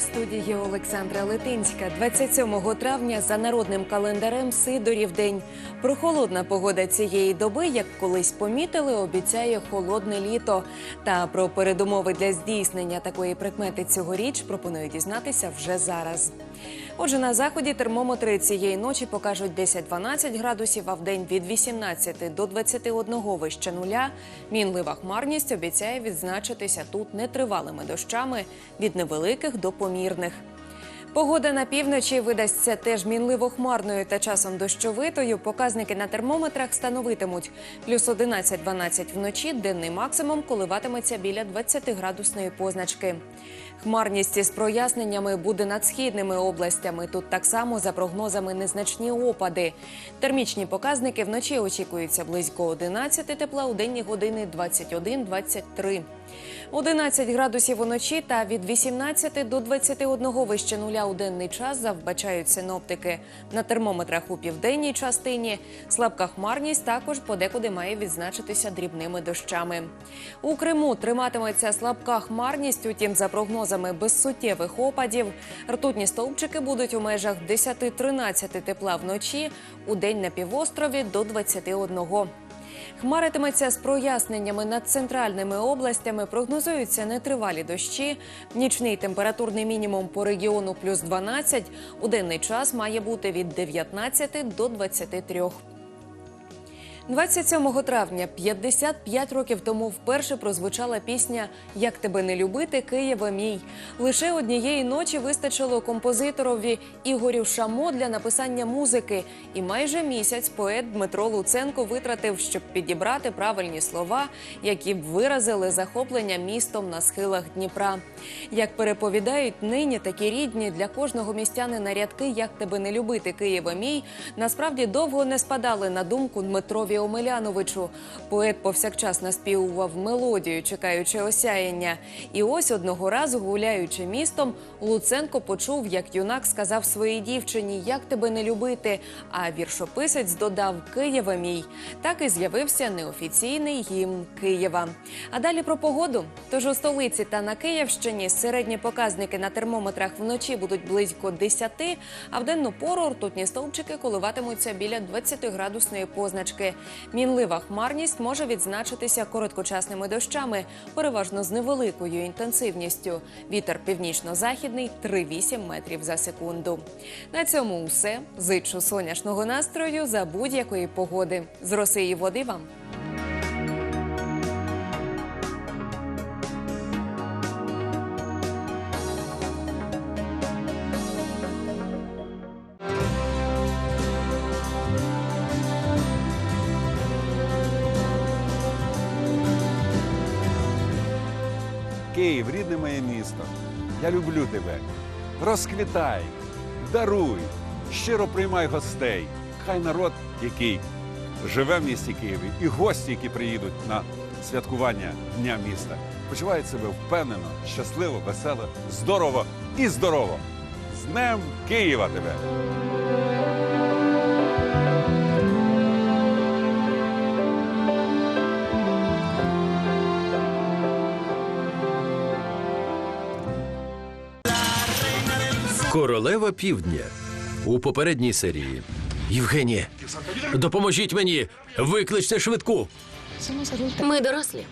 студії Олександра Литинська. 27 травня за народним календарем Сидорів день. Прохолодна погода цієї доби, як колись помітили, обіцяє холодне літо. Та про передумови для здійснення такої прикмети цьогоріч пропоную дізнатися вже зараз. Отже, на заході термометри цієї ночі покажуть 10-12 градусів, а в день від 18 до 21 вище нуля. Мінлива хмарність обіцяє відзначитися тут нетривалими дощами від невеликих до помірних. Погода на півночі видасться теж мінливо хмарною та часом дощовитою. Показники на термометрах становитимуть плюс 11-12 вночі. Денний максимум коливатиметься біля 20-градусної позначки. Хмарність із проясненнями буде над східними областями. Тут так само за прогнозами незначні опади. Термічні показники вночі очікуються близько 11 тепла, у денні години 21-23. 11 градусів уночі та від 18 до 21 вище нуля у денний час завбачають синоптики. На термометрах у південній частині слабка хмарність також подекуди має відзначитися дрібними дощами. У Криму триматиметься слабка хмарність, утім, за прогнозами без суттєвих опадів. Ртутні стовпчики будуть у межах 10-13 тепла вночі, у день на півострові до 21. Хмаритиметься з проясненнями над центральними областями. Прогнозуються нетривалі дощі. Нічний температурний мінімум по регіону плюс 12. У денний час має бути від 19 до 23. 27 травня, 55 років тому, вперше прозвучала пісня Як тебе не любити, Києве мій. Лише однієї ночі вистачило композиторові Ігорю Шамо для написання музики. І майже місяць поет Дмитро Луценко витратив, щоб підібрати правильні слова, які б виразили захоплення містом на схилах Дніпра. Як переповідають нині такі рідні для кожного містянина рядки Як тебе не любити, Києве мій, насправді довго не спадали на думку Дмитрові Омеляновичу. Поет повсякчас наспівував мелодію, чекаючи осяяння. І ось одного разу, гуляючи містом, Луценко почув, як юнак сказав своїй дівчині, як тебе не любити. А віршописець додав Києва мій. Так і з'явився неофіційний гімн Києва. А далі про погоду. Тож у столиці та на Київщині середні показники на термометрах вночі будуть близько 10, а в денну пору ртутні стовпчики коливатимуться біля 20 градусної позначки. Мінлива хмарність може відзначитися короткочасними дощами, переважно з невеликою інтенсивністю. Вітер північно-західний 3,8 метрів за секунду. На цьому все. Зичу сонячного настрою за будь-якої погоди. З роси і води вам. Київ, рідне моє місто. Я люблю тебе. Розквітай, даруй, щиро приймай гостей. Хай народ, який живе в місті Києві, і гості, які приїдуть на святкування Дня міста, почувають себе впевнено, щасливо, весело, здорово і здорово. З Днем Києва тебе! Королева півдня у попередній серії. Євгенія, допоможіть мені! Викличте швидку! Ми дорослі.